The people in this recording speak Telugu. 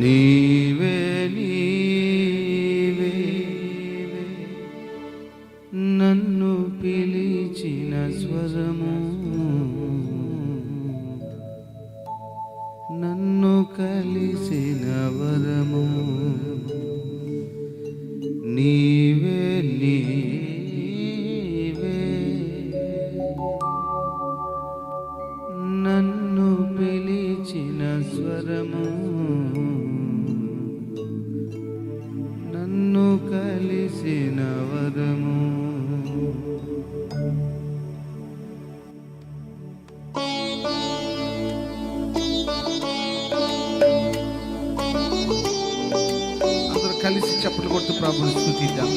நீவே நீ చేసిన వరము. అందరూ కలిసి చప్పట్లు కొడుతూ ప్రభుత్వం స్థుతిద్దాం.